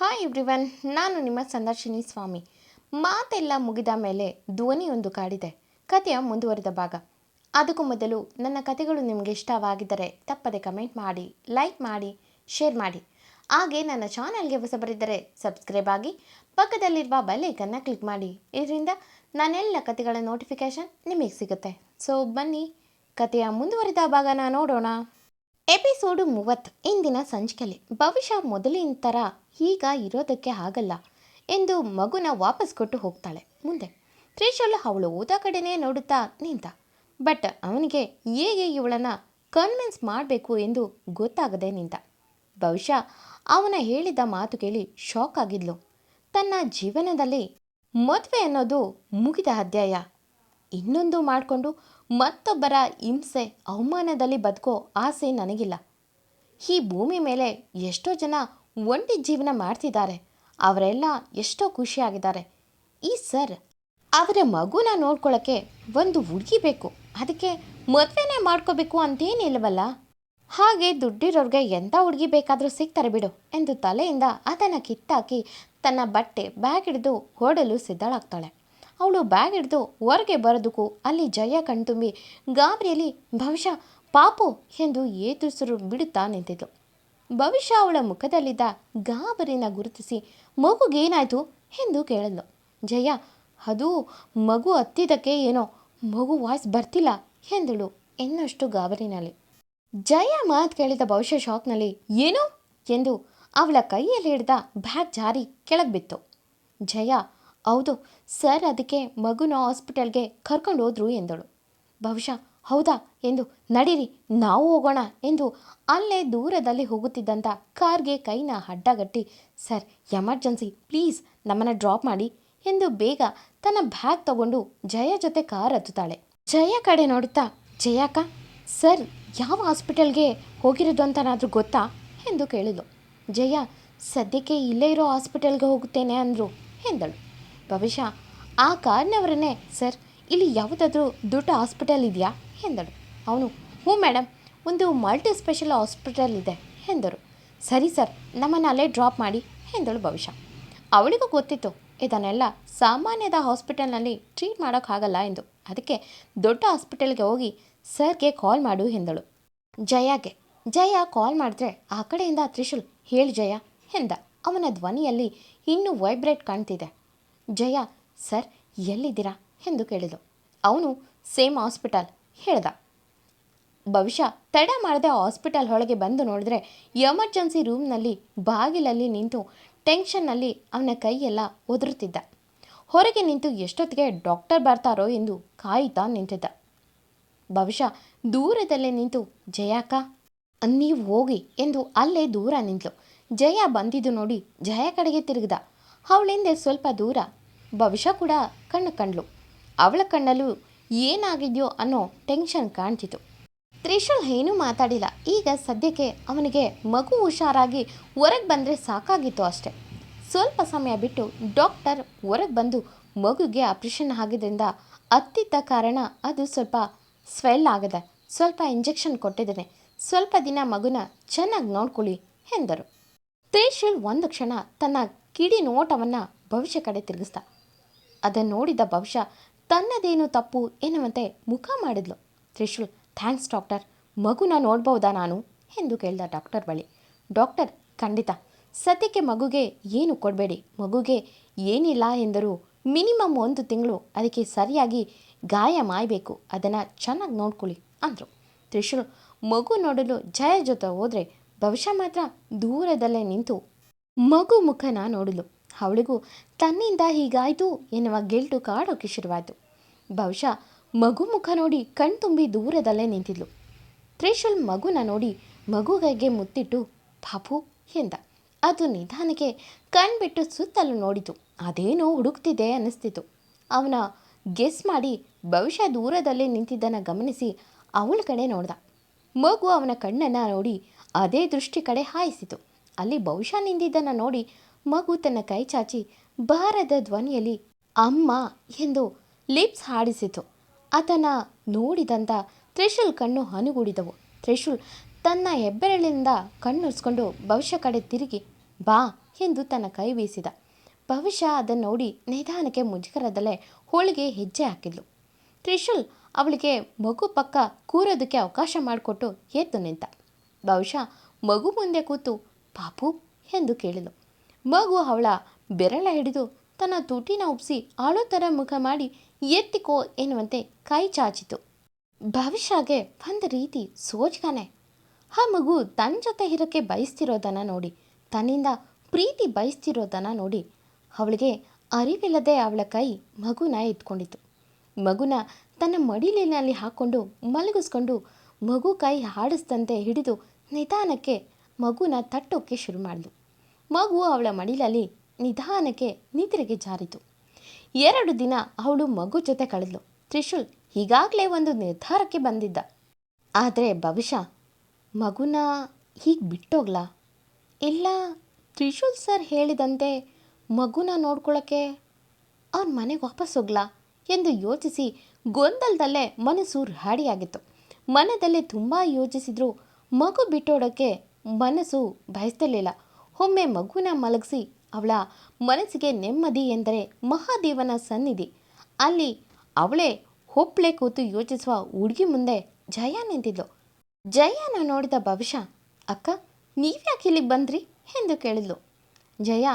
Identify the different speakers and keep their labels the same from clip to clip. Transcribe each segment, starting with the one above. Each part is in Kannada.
Speaker 1: ಹಾಯ್ ಎವ್ರಿವನ್ ನಾನು ನಿಮ್ಮ ಸಂದರ್ಶಿನಿ ಸ್ವಾಮಿ. ಮಾತೆಲ್ಲ ಮುಗಿದ ಮೇಲೆ ಧ್ವನಿಯೊಂದು ಕಾಡಿದೆ. ಕಥೆಯ ಮುಂದುವರಿದ ಭಾಗ. ಅದಕ್ಕೂ ಮೊದಲು ನನ್ನ ಕಥೆಗಳು ನಿಮಗೆ ಇಷ್ಟವಾಗಿದ್ದರೆ ತಪ್ಪದೆ ಕಮೆಂಟ್ ಮಾಡಿ, ಲೈಕ್ ಮಾಡಿ, ಶೇರ್ ಮಾಡಿ. ಹಾಗೆ ನನ್ನ ಚಾನಲ್ಗೆ ಹೊಸಬರಿದ್ದರೆ ಸಬ್ಸ್ಕ್ರೈಬ್ ಆಗಿ, ಪಕ್ಕದಲ್ಲಿರುವ ಬೆಲ್ಲೈಕನ್ನ ಕ್ಲಿಕ್ ಮಾಡಿ. ಇದರಿಂದ ನಾನೆಲ್ಲ ಕಥೆಗಳ ನೋಟಿಫಿಕೇಷನ್ ನಿಮಗೆ ಸಿಗುತ್ತೆ. ಸೊ ಬನ್ನಿ, ಕಥೆಯ ಮುಂದುವರಿದ ಭಾಗನ ನೋಡೋಣ. ಎಪಿಸೋಡು ಮೂವತ್ತು. ಇಂದಿನ ಸಂಚಿಕೆಯಲ್ಲಿ ಭವಿಷ್ಯ ಮೊದಲಿನ ಥರ ಈಗ ಇರೋದಕ್ಕೆ ಆಗಲ್ಲ ಎಂದು ಮಗುನ ವಾಪಸ್ ಕೊಟ್ಟು ಹೋಗ್ತಾಳೆ. ಮುಂದೆ, ತ್ರಿಶೂಲ್ ಅವಳು ಹೋದ ಕಡೆನೇ ನೋಡುತ್ತಾ ನಿಂತ. ಬಟ್ ಅವನಿಗೆ ಹೇಗೆ ಇವಳನ್ನು ಕನ್ವಿನ್ಸ್ ಮಾಡಬೇಕು ಎಂದು ಗೊತ್ತಾಗದೆ ನಿಂತ. ಬಹುಶಃ ಅವನ ಹೇಳಿದ ಮಾತು ಕೇಳಿ ಶಾಕ್ ಆಗಿದ್ಲು. ತನ್ನ ಜೀವನದಲ್ಲಿ ಮದುವೆ ಅನ್ನೋದು ಮುಗಿದ ಅಧ್ಯಾಯ. ಇನ್ನೊಂದು ಮಾಡಿಕೊಂಡು ಮತ್ತೊಬ್ಬರ ಹಿಂಸೆ ಅವಮಾನದಲ್ಲಿ ಬದುಕೋ ಆಸೆ ನನಗಿಲ್ಲ. ಈ ಭೂಮಿ ಮೇಲೆ ಎಷ್ಟೋ ಜನ ಒಂಟಿ ಜೀವನ ಮಾಡ್ತಿದ್ದಾರೆ. ಅವರೆಲ್ಲ ಎಷ್ಟೋ ಖುಷಿಯಾಗಿದ್ದಾರೆ. ಈ ಸರ್ ಅವರ ಮಗುನ ನೋಡ್ಕೊಳ್ಳೋಕ್ಕೆ ಒಂದು ಹುಡುಗಿ ಬೇಕು. ಅದಕ್ಕೆ ಮದುವೆನೇ ಮಾಡ್ಕೋಬೇಕು ಅಂತೇನಿಲ್ವಲ್ಲ? ಹಾಗೆ ದುಡ್ಡಿರೋರ್ಗೆ ಎಂಥ ಹುಡುಗಿ ಬೇಕಾದರೂ ಸಿಗ್ತಾರೆ ಬಿಡು ಎಂದು ತಲೆಯಿಂದ ಅದನ್ನು ಕಿತ್ತಾಕಿ ತನ್ನ ಬಟ್ಟೆ ಬ್ಯಾಗ್ ಹಿಡಿದು ಓಡಲು ಸಿದ್ಧಳಾಗ್ತಾಳೆ. ಅವಳು ಬ್ಯಾಗ್ ಹಿಡಿದು ಹೊರಗೆ ಬರೋದಕ್ಕೂ ಅಲ್ಲಿ ಜಯ ಕಣ್ತುಂಬಿ, ಗಾಬರಿಯಲ್ಲಿ, ಭವಿಷ್ಯ, ಪಾಪು ಎಂದು ಏತುಸಿರು ಬಿಡುತ್ತಾ ನಿಂತಿದ್ದು ಭವಿಷ್ಯ ಅವಳ ಮುಖದಲ್ಲಿದ್ದ ಗಾಬರಿನ ಗುರುತಿಸಿ, ಮಗುಗೇನಾಯಿತು? ಎಂದು ಕೇಳಿದ್ಲು. ಜಯ, ಅದು ಮಗು ಹತ್ತಿದ್ದಕ್ಕೆ ಏನೋ ಮಗು ವಾಯ್ಸ್ ಬರ್ತಿಲ್ಲ ಎಂದಳು ಇನ್ನಷ್ಟು ಗಾಬರಿನಲ್ಲಿ. ಜಯ ಮಾತು ಕೇಳಿದ ಭವಿಷ್ಯ ಶಾಕ್ನಲ್ಲಿ, ಏನು? ಎಂದು ಅವಳ ಕೈಯಲ್ಲಿ ಹಿಡಿದ ಬ್ಯಾಗ್ ಜಾರಿ ಕೆಳಗೆ ಬಿತ್ತು ಜಯ ಹೌದು, ಸರ್ ಅದಕ್ಕೆ ಮಗುನ ಹಾಸ್ಪಿಟಲ್ಗೆ ಕರ್ಕೊಂಡು ಹೋದ್ರು ಎಂದಳು. ಬಹುಶಃ ಹೌದಾ ಎಂದು, ನಡೀರಿ, ನಾವು ಹೋಗೋಣ ಎಂದು ಅಲ್ಲೇ ದೂರದಲ್ಲಿ ಹೋಗುತ್ತಿದ್ದಂಥ ಕಾರ್ಗೆ ಕೈನ ಅಡ್ಡಗಟ್ಟಿ, ಸರ್, ಎಮರ್ಜೆನ್ಸಿ, ಪ್ಲೀಸ್ ನಮ್ಮನ್ನು ಡ್ರಾಪ್ ಮಾಡಿ ಎಂದು ಬೇಗ ತನ್ನ ಬ್ಯಾಗ್ ತಗೊಂಡು ಜಯ ಜೊತೆ ಕಾರ್ ಹತ್ತುತ್ತಾಳೆ. ಜಯ ಕಡೆ ನೋಡುತ್ತಾ ಜಯಕ್ಕ ಸರ್, ಯಾವ ಹಾಸ್ಪಿಟಲ್ಗೆ ಹೋಗಿರೋದು ಅಂತನಾದರೂ ಗೊತ್ತಾ ಎಂದು ಕೇಳಿದಳು ಜಯ, ಸದ್ಯಕ್ಕೆ ಇಲ್ಲೇ ಇರೋ ಹಾಸ್ಪಿಟಲ್ಗೆ ಹೋಗುತ್ತೇನೆ ಅಂದರು ಎಂದಳು. ಭವಿಷ್ಯ. ಆ ಕಾರ್ನವರನ್ನೇ, ಸರ್, ಇಲ್ಲಿ ಯಾವುದಾದ್ರೂ ದೊಡ್ಡ ಹಾಸ್ಪಿಟಲ್ ಇದೆಯಾ? ಎಂದಳು. ಅವನು, ಹ್ಞೂ ಮೇಡಮ್ ಒಂದು ಮಲ್ಟಿ ಸ್ಪೆಷಲ್ ಹಾಸ್ಪಿಟಲ್ ಇದೆ, ಎಂದರು. ಸರಿ ಸರ್, ನಮ್ಮನ್ನು ಅಲ್ಲೇ ಡ್ರಾಪ್ ಮಾಡಿ, ಎಂದಳು ಭವಿಷ್ಯ. ಅವಳಿಗೂ ಗೊತ್ತಿತ್ತು, ಇದನ್ನೆಲ್ಲ ಸಾಮಾನ್ಯದ ಹಾಸ್ಪಿಟಲ್ನಲ್ಲಿ ಟ್ರೀಟ್ ಮಾಡೋಕ್ಕಾಗಲ್ಲ ಎಂದು. ಅದಕ್ಕೆ ದೊಡ್ಡ ಹಾಸ್ಪಿಟಲ್ಗೆ ಹೋಗಿ ಸರ್ಗೆ ಕಾಲ್ ಮಾಡು, ಎಂದಳು. ಜಯಗೆ, ಜಯ ಕಾಲ್ ಮಾಡಿದ್ರೆ ಆ ಕಡೆಯಿಂದ ತ್ರಿಶೂಲ್, ಹೇಳಿ ಜಯ, ಎಂದ. ಅವನ ಧ್ವನಿಯಲ್ಲಿ ಇನ್ನೂ ವೈಬ್ರೇಟ್ ಕಾಣ್ತಿದೆ. ಜಯ, ಸರ್, ಎಲ್ಲಿದ್ದೀರಾ? ಎಂದು ಕೇಳಿದಳು. ಅವನು ಸೇಮ್ ಹಾಸ್ಪಿಟಲ್, ಹೇಳ್ದ. ಬಹುಶಃ ತಡ ಮಾಡದೆ ಹಾಸ್ಪಿಟಲ್ ಒಳಗೆ ಬಂದು ನೋಡಿದ್ರೆ ಎಮರ್ಜೆನ್ಸಿ ರೂಮ್ನಲ್ಲಿ ಬಾಗಿಲಲ್ಲಿ ನಿಂತು ಟೆನ್ಷನ್ನಲ್ಲಿ ಅವನ ಕೈಯೆಲ್ಲ ಒದರುತ್ತಿದ್ದ. ಹೊರಗೆ ನಿಂತು ಎಷ್ಟೊತ್ತಿಗೆ ಡಾಕ್ಟರ್ ಬರ್ತಾರೋ ಎಂದು ಕಾಯುತ್ತಾ ನಿಂತಿದ್ದ. ಬಹುಶಃ ದೂರದಲ್ಲೇ ನಿಂತು ಜಯಾಕ ನೀವು ಹೋಗಿ, ಎಂದು ಅಲ್ಲೇ ದೂರ ನಿಂತಳು ಜಯ ಬಂದಿದ್ದು ನೋಡಿ ಜಯ ಕಡೆಗೆ ತಿರುಗಿದ. ಅವಳಿಂದೆ ಸ್ವಲ್ಪ ದೂರ ಭವಿಷ್ಯ ಕೂಡ ಕಣ್ಣು ಕಂಡ್ಲು. ಅವಳ ಕಣ್ಣಲ್ಲೂ ಏನಾಗಿದೆಯೋ ಅನ್ನೋ ಟೆನ್ಷನ್ ಕಾಣ್ತಿತ್ತು. ತ್ರಿಶೂಲ್ ಏನೂ ಮಾತಾಡಿಲ್ಲ. ಈಗ ಸದ್ಯಕ್ಕೆ ಅವನಿಗೆ ಮಗು ಹುಷಾರಾಗಿ ಹೊರಗೆ ಬಂದರೆ ಸಾಕಾಗಿತ್ತು ಅಷ್ಟೆ. ಸ್ವಲ್ಪ ಸಮಯ ಬಿಟ್ಟು ಡಾಕ್ಟರ್ ಹೊರಗೆ ಬಂದು ಮಗುಗೆ ಆಪ್ರೇಷನ್ ಆಗಿದ್ದರಿಂದ ಅತ್ತಿದ್ದ ಕಾರಣ ಅದು ಸ್ವಲ್ಪ ಸ್ವೆಲ್ ಆಗಿದೆ, ಸ್ವಲ್ಪ ಇಂಜೆಕ್ಷನ್ ಕೊಟ್ಟಿದ್ದೇನೆ. ಸ್ವಲ್ಪ ದಿನ ಮಗುನ ಚೆನ್ನಾಗಿ ನೋಡ್ಕೊಳ್ಳಿ ಎಂದರು. ತ್ರಿಶೂಲ್ ಒಂದು ಕ್ಷಣ ತನ್ನ ಕಿಡಿ ನೋಟವನ್ನು ಭವಿಷ್ಯ ಕಡೆ ತಿರುಗಿಸ್ದ. ಅದನ್ನು ನೋಡಿದ ಭವಿಷ್ಯ ತನ್ನದೇನು ತಪ್ಪು ಎನ್ನುವಂತೆ ಮುಖ ಮಾಡಿದ್ಲು. Trishul, thanks doctor. ಮಗುನ ನೋಡ್ಬೋದಾ ನಾನು? ಎಂದು ಕೇಳಿದ ಡಾಕ್ಟರ್ ಬಳಿ. ಡಾಕ್ಟರ್, ಖಂಡಿತ. ಸದ್ಯಕ್ಕೆ ಮಗುಗೆ ಏನು ಕೊಡಬೇಡಿ? ಮಗುಗೆ ಏನಿಲ್ಲ ಎಂದರೂ ಮಿನಿಮಮ್ ಒಂದು ತಿಂಗಳು ಅದಕ್ಕೆ ಸರಿಯಾಗಿ ಗಾಯ ಮಾಯಬೇಕು. ಅದನ್ನು ಚೆನ್ನಾಗಿ ನೋಡ್ಕೊಳ್ಳಿ, ಅಂದರು. ತ್ರಿಶೂಲ್, ಮಗು ನೋಡಲು ಜಯ ಜೊತೆ ಹೋದರೆ ಭವಿಷ್ಯ ಮಾತ್ರ ದೂರದಲ್ಲೇ ನಿಂತು ಮಗು ಮುಖನ ನೋಡಲು ಅವಳಿಗೂ, ತನ್ನಿಂದ ಹೀಗಾಯಿತು ಎನ್ನುವ ಗೆಲ್ಟು ಕಾಡೋಕೆ ಶುರುವಾಯಿತು. ಬಹುಶಃ ಮಗು ಮುಖ ನೋಡಿ ಕಣ್ತುಂಬಿ ದೂರದಲ್ಲೇ ನಿಂತಿದ್ಲು. ತ್ರಿಶೂಲ್ ಮಗುನ ನೋಡಿ ಮಗುಗೈಗೆ ಮುತ್ತಿಟ್ಟು, ಪಾಪು ಎಂದ. ಅದು ನಿಧಾನಕ್ಕೆ ಕಣ್ಬಿಟ್ಟು ಸುತ್ತಲೂ ನೋಡಿತು. ಅದೇನೋ ಹುಡುಕ್ತಿದೆ ಅನ್ನಿಸ್ತಿತ್ತು. ಅವನ ಗೆಸ್ ಮಾಡಿ ಬಹುಶಃ ದೂರದಲ್ಲೇ ನಿಂತಿದ್ದನ್ನು ಗಮನಿಸಿ ಅವಳ ಕಡೆ ನೋಡ್ದ. ಮಗು ಅವನ ಕಣ್ಣನ್ನು ನೋಡಿ ಅದೇ ದೃಷ್ಟಿ ಕಡೆ ಹಾಯಿಸಿತು. ಅಲ್ಲಿ ಬಹುಶಃ ನಿಂತಿದ್ದನ್ನು ನೋಡಿ ಮಗು ತನ್ನ ಕೈ ಚಾಚಿ ಭಾರದ ಧ್ವನಿಯಲ್ಲಿ, ಅಮ್ಮ ಎಂದು ಲಿಪ್ಸ್ ಹಾಡಿಸಿತು. ಆತನ ನೋಡಿದಂಥ ತ್ರಿಶೂಲ್ ಕಣ್ಣು ಹನುಗೂಡಿದವು. ತ್ರಿಶೂಲ್ ತನ್ನ ಹೆಬ್ಬೆರಳಿನಿಂದ ಕಣ್ಣುರ್ಸ್ಕೊಂಡು ಭವಿಷ್ಯ ಕಡೆ ತಿರುಗಿ, ಬಾ ಎಂದು ತನ್ನ ಕೈ ಬೀಸಿದ. ಭವಿಷ್ಯ ಅದನ್ನು ನೋಡಿ ನಿಧಾನಕ್ಕೆ ಮುಜುಗರದಲ್ಲೇ ಹೋಳಿಗೆ ಹೆಜ್ಜೆ ಹಾಕಿದ್ಲು. ತ್ರಿಶೂಲ್ ಅವಳಿಗೆ ಮಗು ಪಕ್ಕ ಕೂರೋದಕ್ಕೆ ಅವಕಾಶ ಮಾಡಿಕೊಟ್ಟು ಎದ್ದು ನಿಂತ. ಬಹುಶಃ ಮಗು ಮುಂದೆ ಕೂತು, ಪಾಪು ಎಂದು ಕೇಳಿದಳು ಮಗು ಅವಳ ಬೆರಳ ಹಿಡಿದು ತನ್ನ ತುಟಿನ ಉಪ್ಸಿ ಆಳೋ ಥರ ಮುಖ ಮಾಡಿ ಎತ್ತಿಕೋ ಎನ್ನುವಂತೆ ಕೈ ಚಾಚಿತು. ಭವಿಷ್ಯಗೆ ಒಂದು ರೀತಿ ಸೋಜ್ಗಾನೆ ಆ ಮಗು ತನ್ನ ಜೊತೆ ಇರೋಕ್ಕೆ ಬಯಸ್ತಿರೋದನ್ನು ನೋಡಿ, ತನ್ನಿಂದ ಪ್ರೀತಿ ಬಯಸ್ತಿರೋದನ್ನು ನೋಡಿ ಅವಳಿಗೆ ಅರಿವಿಲ್ಲದೆ ಅವಳ ಕೈ ಮಗುನ ಎತ್ಕೊಂಡಿತು. ಮಗುನ ತನ್ನ ಮಡಿಲಿನಲ್ಲಿ ಹಾಕ್ಕೊಂಡು ಮಲಗಿಸ್ಕೊಂಡು ಮಗು ಕೈ ಹಾಡಿಸ್ದಂತೆ ಹಿಡಿದು ನಿಧಾನಕ್ಕೆ ಮಗುನ ತಟ್ಟೋಕ್ಕೆ ಶುರು ಮಾಡಿದ್ಲು ಮಗು ಅವಳ ಮಡಿಲಲ್ಲಿ ನಿಧಾನಕ್ಕೆ ನಿದ್ರೆಗೆ ಜಾರಿತು. ಎರಡು ದಿನ ಅವಳು ಮಗು ಜೊತೆ ಕಳೆದಳು ತ್ರಿಶೂಲ್ ಈಗಾಗಲೇ ಒಂದು ನಿರ್ಧಾರಕ್ಕೆ ಬಂದಿದ್ದ. ಆದರೆ ಭವಿಷ್ಯ ಮಗುನ ಹೀಗೆ ಬಿಟ್ಟೋಗ್ಲಾ? ಇಲ್ಲ, ತ್ರಿಶೂಲ್ ಸರ್ ಹೇಳಿದಂತೆ ಮಗುನ ನೋಡ್ಕೊಳ್ಳೋಕ್ಕೆ ಅವ್ರ ಮನೆಗೆ ವಾಪಸ್ ಹೋಗ್ಲಾ ಎಂದು ಯೋಚಿಸಿ ಗೊಂದಲದಲ್ಲೇ ಮನಸ್ಸು ರಾಡಿಯಾಗಿತ್ತು ಮನದಲ್ಲೇ ತುಂಬ ಯೋಚಿಸಿದ್ರು ಮಗು ಬಿಟ್ಟೋಡೋಕ್ಕೆ ಮನಸ್ಸು ಬಯಸ್ತಿರ್ಲಿಲ್ಲ. ಒಮ್ಮೆ ಮಗುನ ಮಲಗಿಸಿ ಅವಳ ಮನಸ್ಸಿಗೆ ನೆಮ್ಮದಿ ಎಂದರೆ ಮಹಾದೇವನ ಸನ್ನಿಧಿ. ಅಲ್ಲಿ ಅವಳೇ ಹೊಪ್ಪಳೆ ಕೂತು ಯೋಚಿಸುವ ಹುಡುಗಿ ಮುಂದೆ ಜಯ ನಿಂತಿದ್ಲು. ಜಯನ ನೋಡಿದ ಭವಿಷ್ಯ, ಅಕ್ಕ, ನೀವ್ಯಾಕೆ ಇಲ್ಲಿಗೆ ಬಂದ್ರಿ? ಎಂದು ಕೇಳಿದ್ಲು. ಜಯ,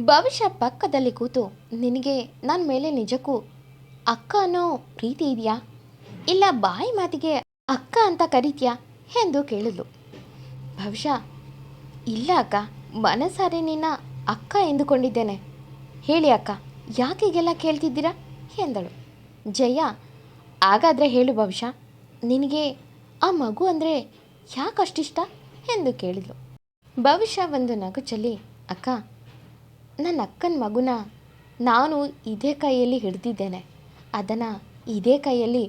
Speaker 1: ಭವಿಷ್ಯ ಪಕ್ಕದಲ್ಲಿ ಕೂತು ನಿನಗೆ ನನ್ನ ಮೇಲೆ ನಿಜಕ್ಕೂ ಅಕ್ಕ ಅನ್ನೋ ಪ್ರೀತಿ ಇದೆಯಾ? ಇಲ್ಲ ಬಾಯಿ ಮಾತಿಗೆ ಅಕ್ಕ ಅಂತ ಕರೀತೀಯಾ? ಎಂದು ಕೇಳಿದ್ಲು. ಭವಿಷ್ಯ, ಇಲ್ಲ ಅಕ್ಕ. ಮನಸಾರೆ ನಿನ್ನ ಅಕ್ಕ ಎಂದುಕೊಂಡಿದ್ದೇನೆ. ಹೇಳಿ ಅಕ್ಕ ಯಾಕೀಗೆಲ್ಲ ಕೇಳ್ತಿದ್ದೀರಾ? ಎಂದಳು. ಜಯ, ಹಾಗಾದರೆ ಹೇಳು ಭವಿಷ್ಯ. ನಿನಗೆ ಆ ಮಗು ಅಂದರೆ ಯಾಕಷ್ಟಿಷ್ಟ ಎಂದು ಕೇಳಿದ್ಲು. ಭವಿಷ್ಯ ಒಂದು ನಗು ಅಕ್ಕ, ನನ್ನ ಅಕ್ಕನ ಮಗುನ ನಾನು ಇದೇ ಕೈಯಲ್ಲಿ ಹಿಡಿದಿದ್ದೇನೆ. ಅದನ್ನು ಇದೇ ಕೈಯಲ್ಲಿ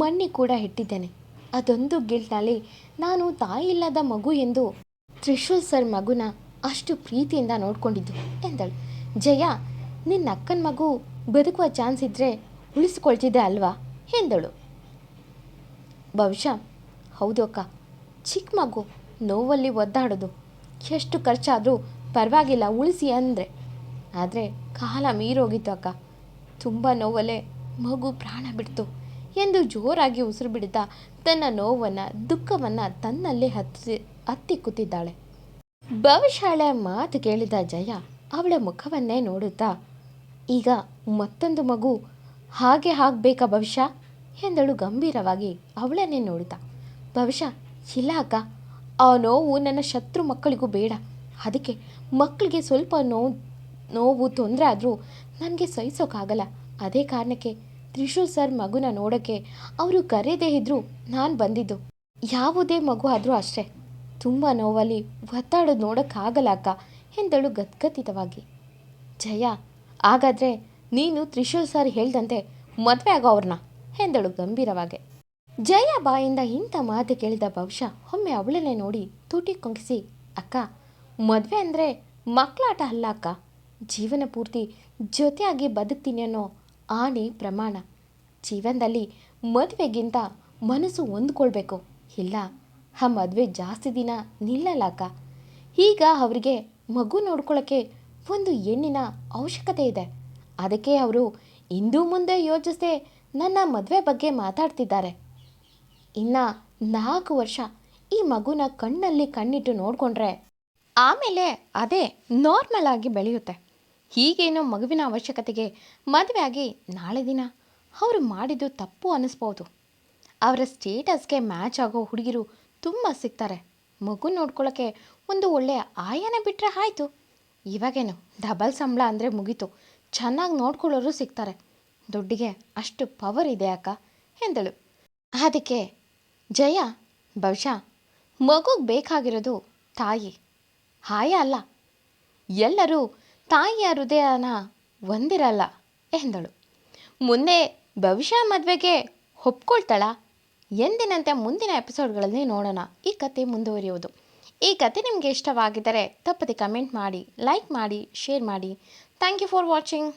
Speaker 1: ಮಣ್ಣಿ ಕೂಡ ಇಟ್ಟಿದ್ದೇನೆ. ಅದೊಂದು ಗಿಲ್ಟ್ನಲ್ಲಿ ನಾನು ತಾಯಿಲ್ಲದ ಮಗು ಎಂದು ತ್ರಿಶೂಲ್ ಸರ್ ಮಗುನ ಅಷ್ಟು ಪ್ರೀತಿಯಿಂದ ನೋಡ್ಕೊಂಡಿದ್ದು ಎಂದಳು. ಜಯ, ನಿನ್ನ ಅಕ್ಕನ ಮಗು ಬದುಕುವ ಚಾನ್ಸ್ ಇದ್ದರೆ ಉಳಿಸ್ಕೊಳ್ತಿದ್ದೆ ಅಲ್ವಾ ಎಂದಳು. ಬಹುಶಃ, ಹೌದು ಅಕ್ಕ. ಚಿಕ್ಕ ಮಗು ನೋವಲ್ಲಿ ಒದ್ದಾಡೋದು. ಎಷ್ಟು ಖರ್ಚಾದರೂ ಪರವಾಗಿಲ್ಲ ಉಳಿಸಿ ಅಂದರೆ. ಆದರೆ ಕಾಲ ಮೀರೋಗಿತ್ತು ಅಕ್ಕ. ತುಂಬ ನೋವಲ್ಲೇ ಮಗು ಪ್ರಾಣ ಬಿಡ್ತು ಎಂದು ಜೋರಾಗಿ ಉಸಿರು ಬಿಡುತ್ತಾ ತನ್ನ ನೋವನ್ನು, ದುಃಖವನ್ನು ತನ್ನಲ್ಲೇ ಹತ್ತಿ ಹತ್ತಿ ಕೂತಿದ್ದಾಳೆ. ಭವಿಷ್ಯಾಳ ಮಾತು ಕೇಳಿದ ಜಯ ಅವಳ ಮುಖವನ್ನೇ ನೋಡುತ್ತಾ, ಈಗ ಮತ್ತೊಂದು ಮಗು ಹಾಗೆ ಆಗಬೇಕಾ ಭವಿಷ್ಯ? ಎಂದಳು ಗಂಭೀರವಾಗಿ ಅವಳನ್ನೇ ನೋಡುತ್ತಾ, ಭವಿಷ್ಯ, ಇಲ್ಲ ಅಕ್ಕ, ಆ ನೋವು ನನ್ನ ಶತ್ರು ಮಕ್ಕಳಿಗೂ ಬೇಡ. ಅದಕ್ಕೆ ಮಕ್ಕಳಿಗೆ ಸ್ವಲ್ಪ ನೋವು ನೋವು ತೊಂದರೆ ಆದರೂ ನನಗೆ ಸಹಿಸೋಕ್ಕಾಗಲ್ಲ ಅದೇ ಕಾರಣಕ್ಕೆ ತ್ರಿಶೂಲ್ ಸರ್ ಮಗುನ ನೋಡೋಕ್ಕೆ ಅವರು ಕರೆದೇ ಇದ್ದರೂ ನಾನು ಬಂದಿದ್ದು. ಯಾವುದೇ ಮಗು ಆದರೂ ಅಷ್ಟೇ. ತುಂಬ ನೋವಲ್ಲಿ ಒತ್ತಾಡೋದು ನೋಡೋಕ್ಕಾಗಲ್ಲ ಅಕ್ಕ, ಎಂದಳು ಗದ್ಗದಿತವಾಗಿ ಜಯ, ಹಾಗಾದರೆ ನೀನು ತ್ರಿಶೂಲ್ ಸರ್ ಹೇಳ್ದಂತೆ ಮದುವೆ ಆಗೋ ಅವ್ರನ್ನ ಎಂದಳು ಗಂಭೀರವಾಗಿ. ಜಯ ಬಾಯಿಂದ ಇಂಥ ಮಾತು ಕೇಳಿದ ಬಹುಶಃ ಒಮ್ಮೆ ಅವಳನ್ನೇ ನೋಡಿ ತುಟಿ ಕೊಂಕಿಸಿ, ಅಕ್ಕ, ಮದುವೆ ಅಂದರೆ ಮಕ್ಕಳಾಟ ಅಲ್ಲ ಅಕ್ಕ. ಜೀವನ ಪೂರ್ತಿ ಜೊತೆಯಾಗಿ ಬದುಕ್ತೀನಿ ಅನ್ನೋ ಆಣೆ ಪ್ರಮಾಣ. ಜೀವನದಲ್ಲಿ ಮದುವೆಗಿಂತ ಮನಸ್ಸು ಹೊಂದ್ಕೊಳ್ಬೇಕು. ಇಲ್ಲ ಆ ಮದುವೆ ಜಾಸ್ತಿ ದಿನ ನಿಲ್ಲಲ್ಲ ಅಕ್ಕ ಈಗ ಅವರಿಗೆ ಮಗು ನೋಡ್ಕೊಳ್ಳೋಕ್ಕೆ ಒಂದು ಹೆಣ್ಣಿನ ಅವಶ್ಯಕತೆ ಇದೆ. ಅದಕ್ಕೆ ಅವರು ಇಂದು ಮುಂದೆ ಯೋಚಿಸದೆ ನನ್ನ ಮದುವೆ ಬಗ್ಗೆ ಮಾತಾಡ್ತಿದ್ದಾರೆ. ಇನ್ನು ನಾಲ್ಕು ವರ್ಷ ಈ ಮಗುನ ಕಣ್ಣಲ್ಲಿ ಕಣ್ಣಿಟ್ಟು ನೋಡಿಕೊಂಡ್ರೆ ಆಮೇಲೆ ಅದೇ ನಾರ್ಮಲ್ ಆಗಿ ಬೆಳೆಯುತ್ತೆ. ಹೀಗೇನೋ ಮಗುವಿನ ಅವಶ್ಯಕತೆಗೆ ಮದುವೆ ಆಗಿ ನಾಳೆ ದಿನ ಅವರು ಮಾಡಿದ್ದು ತಪ್ಪು ಅನ್ನಿಸ್ಬೋದು ಅವರ ಸ್ಟೇಟಸ್ಗೆ ಮ್ಯಾಚ್ ಆಗೋ ಹುಡುಗಿರು ತುಂಬ ಸಿಗ್ತಾರೆ. ಮಗು ನೋಡ್ಕೊಳ್ಳೋಕ್ಕೆ ಒಂದು ಒಳ್ಳೆಯ ಆಯನ ಬಿಟ್ಟರೆ ಆಯಿತು. ಇವಾಗೇನು ಡಬಲ್ ಸಂಬಳ ಅಂದರೆ ಮುಗೀತು. ಚೆನ್ನಾಗಿ ನೋಡ್ಕೊಳ್ಳೋರು ಸಿಗ್ತಾರೆ. ದುಡ್ಡಿಗೆ ಅಷ್ಟು ಪವರ್ ಇದೆ ಅಕ್ಕ, ಎಂದಳು. ಅದಕ್ಕೆ ಜಯ ಬಹುಶಃ ಮಗುಗೆ ಬೇಕಾಗಿರೋದು ತಾಯಿ. ಹಾಯ ಅಲ್ಲ. ಎಲ್ಲರೂ ತಾಯಿಯ ಹೃದಯನ ಹೊಂದಿರಲ್ಲ, ಎಂದಳು. ಮುಂದೆ ಭವಿಷ್ಯ ಮದುವೆಗೆ ಒಪ್ಕೊಳ್ತಾಳ? ಎಂದಿನಂತೆ ಮುಂದಿನ ಎಪಿಸೋಡ್ಗಳಲ್ಲಿ ನೋಡೋಣ. ಈ ಕತೆ ಮುಂದುವರಿಯುವುದು. ಈ ಕತೆ ನಿಮಗೆ ಇಷ್ಟವಾಗಿದ್ದರೆ ತಪ್ಪದೆ ಕಮೆಂಟ್ ಮಾಡಿ, ಲೈಕ್ ಮಾಡಿ, ಶೇರ್ ಮಾಡಿ. Thank you for watching.